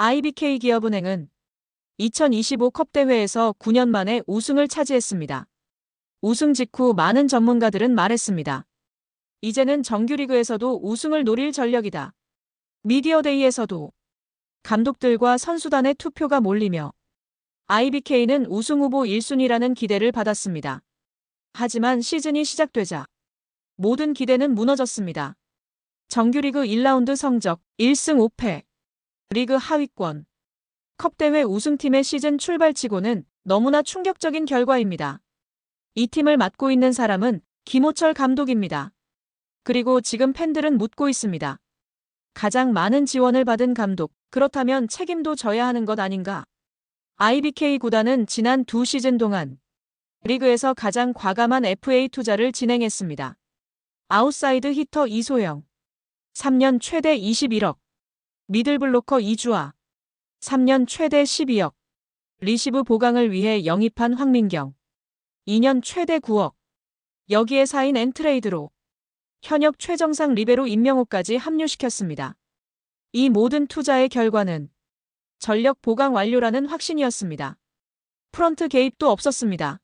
IBK 기업은행은 2025 컵대회에서 9년 만에 우승을 차지했습니다. 우승 직후 많은 전문가들은 말했습니다. 이제는 정규리그에서도 우승을 노릴 전력이다. 미디어데이에서도 감독들과 선수단의 투표가 몰리며 IBK는 우승 후보 1순위라는 기대를 받았습니다. 하지만 시즌이 시작되자 모든 기대는 무너졌습니다. 정규리그 1라운드 성적 1승 5패, 리그 하위권, 컵대회 우승팀의 시즌 출발치고는 너무나 충격적인 결과입니다. 이 팀을 맡고 있는 사람은 김호철 감독입니다. 그리고 지금 팬들은 묻고 있습니다. 가장 많은 지원을 받은 감독, 그렇다면 책임도 져야 하는 것 아닌가? IBK 구단은 지난 두 시즌 동안 리그에서 가장 과감한 FA 투자를 진행했습니다. 아웃사이드 히터 이소영, 3년 최대 21억, 미들블로커 이주아, 3년 최대 12억, 리시브 보강을 위해 영입한 황민경, 2년 최대 9억, 여기에 사인 엔트레이드로 현역 최정상 리베로 임명호까지 합류시켰습니다. 이 모든 투자의 결과는 전력 보강 완료라는 확신이었습니다. 프런트 개입도 없었습니다.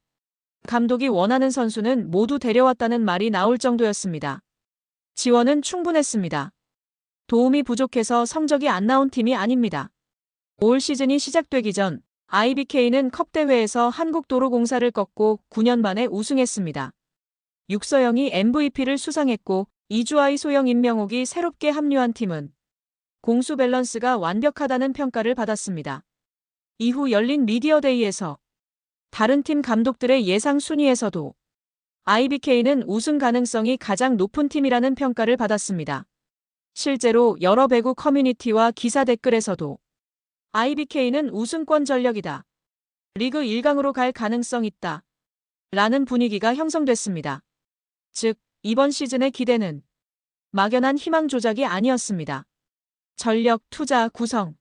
감독이 원하는 선수는 모두 데려왔다는 말이 나올 정도였습니다. 지원은 충분했습니다. 도움이 부족해서 성적이 안 나온 팀이 아닙니다. 올 시즌이 시작되기 전 IBK는 컵대회에서 한국도로공사를 꺾고 9년 만에 우승했습니다. 육서영이 MVP를 수상했고 이주아이 소영 임명옥이 새롭게 합류한 팀은 공수 밸런스가 완벽하다는 평가를 받았습니다. 이후 열린 미디어데이에서 다른 팀 감독들의 예상 순위에서도 IBK는 우승 가능성이 가장 높은 팀이라는 평가를 받았습니다. 실제로 여러 배구 커뮤니티와 기사 댓글에서도 IBK는 우승권 전력이다. 리그 1강으로 갈 가능성 있다. 라는 분위기가 형성됐습니다. 즉, 이번 시즌의 기대는 막연한 희망 조작이 아니었습니다. 전력, 투자, 구성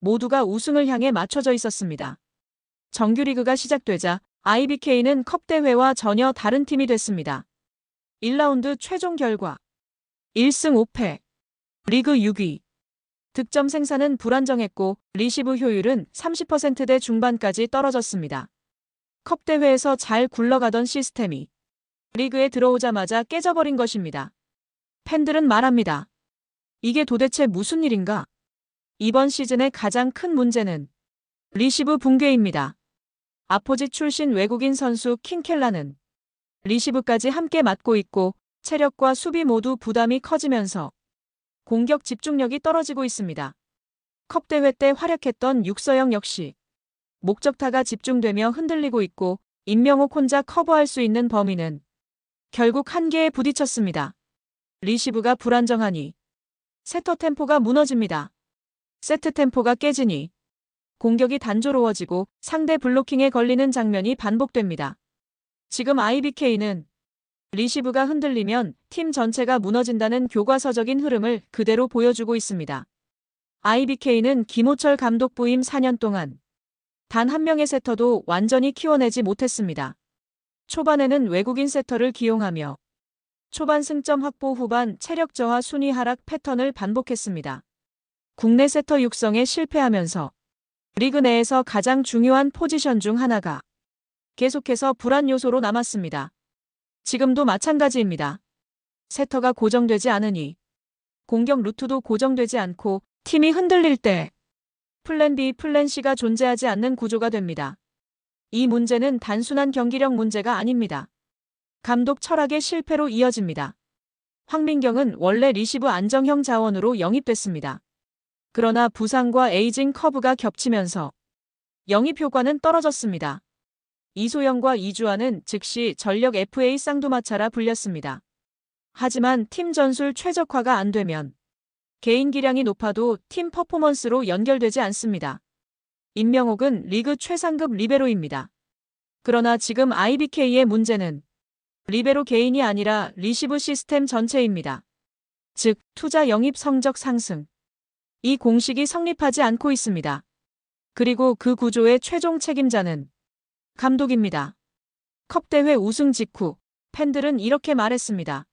모두가 우승을 향해 맞춰져 있었습니다. 정규리그가 시작되자 IBK는 컵대회와 전혀 다른 팀이 됐습니다. 1라운드 최종 결과 1승 5패 리그 6위 득점 생산은 불안정했고 리시브 효율은 30%대 중반까지 떨어졌습니다. 컵 대회에서 잘 굴러가던 시스템이 리그에 들어오자마자 깨져버린 것입니다. 팬들은 말합니다. 이게 도대체 무슨 일인가? 이번 시즌의 가장 큰 문제는 리시브 붕괴입니다. 아포지 출신 외국인 선수 킹켈라는 리시브까지 함께 맡고 있고 체력과 수비 모두 부담이 커지면서 공격 집중력이 떨어지고 있습니다. 컵대회 때 활약했던 육서영 역시 목적타가 집중되며 흔들리고 있고 임명옥 혼자 커버할 수 있는 범위는 결국 한계에 부딪혔습니다. 리시브가 불안정하니 세터 템포가 무너집니다. 세트 템포가 깨지니 공격이 단조로워지고 상대 블로킹에 걸리는 장면이 반복됩니다. 지금 IBK는 리시브가 흔들리면 팀 전체가 무너진다는 교과서적인 흐름을 그대로 보여주고 있습니다. IBK는 김호철 감독 부임 4년 동안 단 한 명의 세터도 완전히 키워내지 못했습니다. 초반에는 외국인 세터를 기용하며 초반 승점 확보 후반 체력 저하 순위 하락 패턴을 반복했습니다. 국내 세터 육성에 실패하면서 리그 내에서 가장 중요한 포지션 중 하나가 계속해서 불안 요소로 남았습니다. 지금도 마찬가지입니다. 세터가 고정되지 않으니 공격 루트도 고정되지 않고 팀이 흔들릴 때 플랜 B, 플랜 C가 존재하지 않는 구조가 됩니다. 이 문제는 단순한 경기력 문제가 아닙니다. 감독 철학의 실패로 이어집니다. 황민경은 원래 리시브 안정형 자원으로 영입됐습니다. 그러나 부상과 에이징 커브가 겹치면서 영입 효과는 떨어졌습니다. 이소영과 이주환은 즉시 전력 FA 쌍두마차라 불렸습니다. 하지만 팀 전술 최적화가 안 되면 개인 기량이 높아도 팀 퍼포먼스로 연결되지 않습니다. 임명옥은 리그 최상급 리베로입니다. 그러나 지금 IBK의 문제는 리베로 개인이 아니라 리시브 시스템 전체입니다. 즉, 투자 영입 성적 상승. 이 공식이 성립하지 않고 있습니다. 그리고 그 구조의 최종 책임자는 감독입니다. 컵대회 우승 직후 팬들은 이렇게 말했습니다.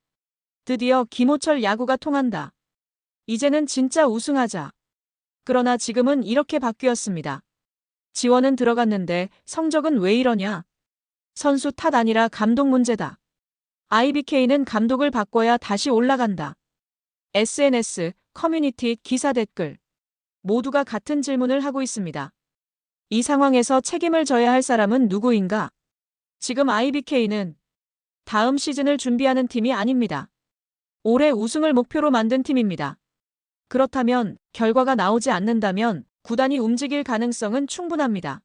드디어 김호철 야구가 통한다. 이제는 진짜 우승하자. 그러나 지금은 이렇게 바뀌었습니다. 지원은 들어갔는데 성적은 왜 이러냐? 선수 탓 아니라 감독 문제다. IBK는 감독을 바꿔야 다시 올라간다. SNS, 커뮤니티, 기사 댓글. 모두가 같은 질문을 하고 있습니다. 이 상황에서 책임을 져야 할 사람은 누구인가? 지금 IBK는 다음 시즌을 준비하는 팀이 아닙니다. 올해 우승을 목표로 만든 팀입니다. 그렇다면 결과가 나오지 않는다면 구단이 움직일 가능성은 충분합니다.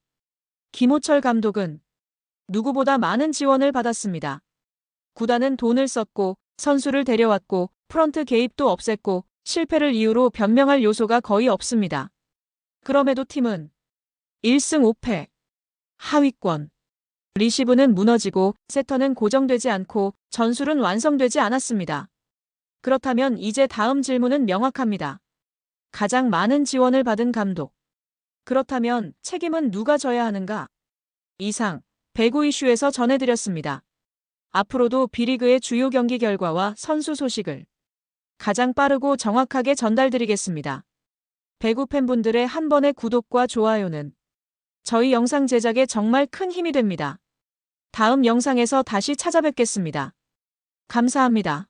김호철 감독은 누구보다 많은 지원을 받았습니다. 구단은 돈을 썼고 선수를 데려왔고 프런트 개입도 없앴고 실패를 이유로 변명할 요소가 거의 없습니다. 그럼에도 팀은 1승 5패, 하위권, 리시브는 무너지고 세터는 고정되지 않고 전술은 완성되지 않았습니다. 그렇다면 이제 다음 질문은 명확합니다. 가장 많은 지원을 받은 감독. 그렇다면 책임은 누가 져야 하는가? 이상, 배구 이슈에서 전해드렸습니다. 앞으로도 B리그의 주요 경기 결과와 선수 소식을 가장 빠르고 정확하게 전달드리겠습니다. 배구 팬분들의 한 번의 구독과 좋아요는 저희 영상 제작에 정말 큰 힘이 됩니다. 다음 영상에서 다시 찾아뵙겠습니다. 감사합니다.